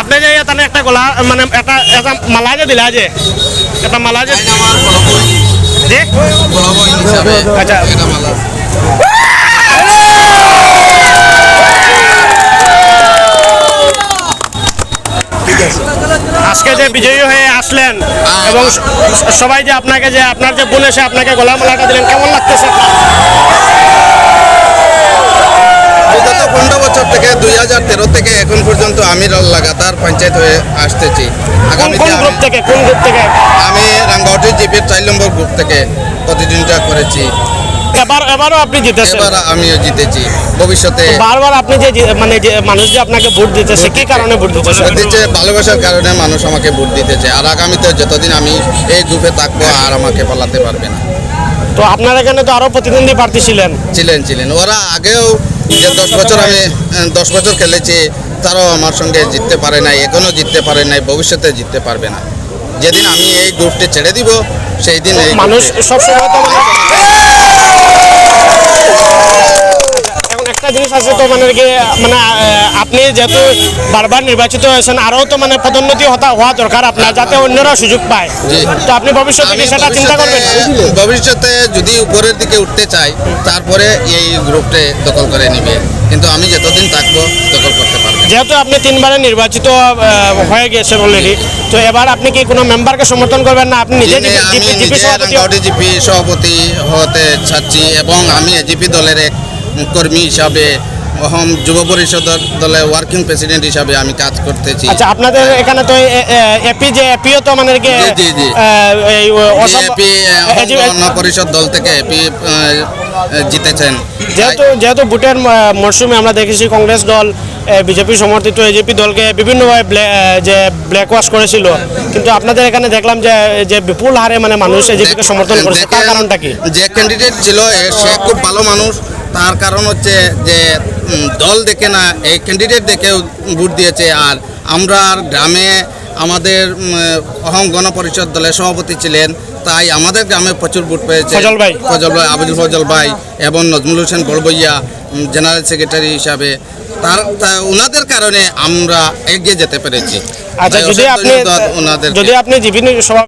আপনি যে তাহলে একটা গোলা মানে একটা এটা মালা যে দিলা যে? এটা মালা যে? আচ্ছা। আজকে যে বিজয়ী হয়ে আসলেন এবং সবাই যে আপনাকে যে আপনার যে বোন এসে আপনাকে গলা মালাটা দিলেন কেমন লাগতেছে? বিগত পনেরো বছর থেকে দুই হাজার তেরো থেকে এখন পর্যন্ত আমি লাগাতার পঞ্চায়েত হয়ে আসতেছি। আগামীতে আমি- থেকে? কোন গ্রুপ থেকে? আমি রাঙ্গাউটি জিপির চার নম্বর গ্রুপ থেকে প্রতিদিনটা করেছি। এবার এবারও আপনি জিতেছেন। এবার আমিও জিতেছি। ভবিষ্যতে বারবার আপনি যে মানে যে মানুষ যে আপনাকে ভোট দিতেছে কি কারণে ভোট দিতেছে? দিচ্ছে ভালোবাসার কারণে মানুষ আমাকে ভোট দিতেছে। আর আগামীতে যতদিন আমি এই গ্রুপে থাকব আর আমাকে পালাতে পারবে না। তো আপনার এখানে তো আরও প্রতিদ্বন্দ্বী প্রার্থী ছিলেন। ছিলেন ছিলেন। ওরা আগেও যে দশ বছর আমি দশ বছর খেলেছি তারাও আমার সঙ্গে জিততে পারে নাই এখনও জিততে পারে নাই ভবিষ্যতে জিততে পারবে না। যেদিন আমি এই গ্রুপটি ছেড়ে দিব সেই দিন মানুষ সবসময় তো একটা জিনিস আছে তো মানে কি মানে আপনি যেহেতু বারবার নির্বাচিত হয়েছেন আরও তো মানে পদোন্নতি হওয়া দরকার আপনার যাতে অন্যরা সুযোগ পায়। তো আপনি ভবিষ্যতে কি সেটা চিন্তা করবেন? ভবিষ্যতে- যদি উপরের দিকে উঠতে চাই তারপরে এই গ্রুপটা দখল করে নিবে। কিন্তু আমি যতদিন থাকব দখল করতে। যেহেতু আপনি তিনবারে নির্বাচিত আহ, হয়ে গেছেন অলরেডি তো এবার আপনি কি কোনো মেম্বারকে সমর্থন করবেন না? আপনি নিজে জিপি সভাপতি জিপি সভাপতি হতে চাচ্ছি এবং আমি এজিপি দলের এক কর্মী হিসাবে অহম যুব পরিষদের দলে ওয়ার্কিং প্রেসিডেন্ট হিসাবে আমি কাজ করতেছি আচ্ছা আপনাদের এখানে তো এপি যে এপিও তো মানে কি জি, জি, গণ পরিষদ দল থেকে এপি জিতেছেন যেহেতু যেহেতু ভোটের মরশুমে আমরা দেখেছি কংগ্রেস দল বিজেপি সমর্থিত এজেপি দলকে বিভিন্নভাবে যে ব্ল্যাক ওয়াশ করেছিল কিন্তু আপনাদের এখানে দেখলাম যে যে বিপুল হারে মানে মানুষ এজেপিকে সমর্থন করেছে তার কারণটা কি যে ক্যান্ডিডেট ছিল সে খুব ভালো মানুষ তার কারণ হচ্ছে যে দল দেখে না এই ক্যান্ডিডেট দেখে ভোট দিয়েছে। আর আমরা গ্রামে আমাদের অহম গণপরিষদ দলের সভাপতি ছিলেন তাই আমাদের গ্রামে প্রচুর ভোট পেয়েছে। ফজল ভাই। ফজল ভাই আবুল ফজল ভাই এবং নজমুল হোসেন বড়বইয়া জেনারেল সেক্রেটারি হিসাবে। তার ওনাদের কারণে আমরা এগিয়ে যেতে পেরেছি। আচ্ছা যদি আপনি যদি আপনি সভা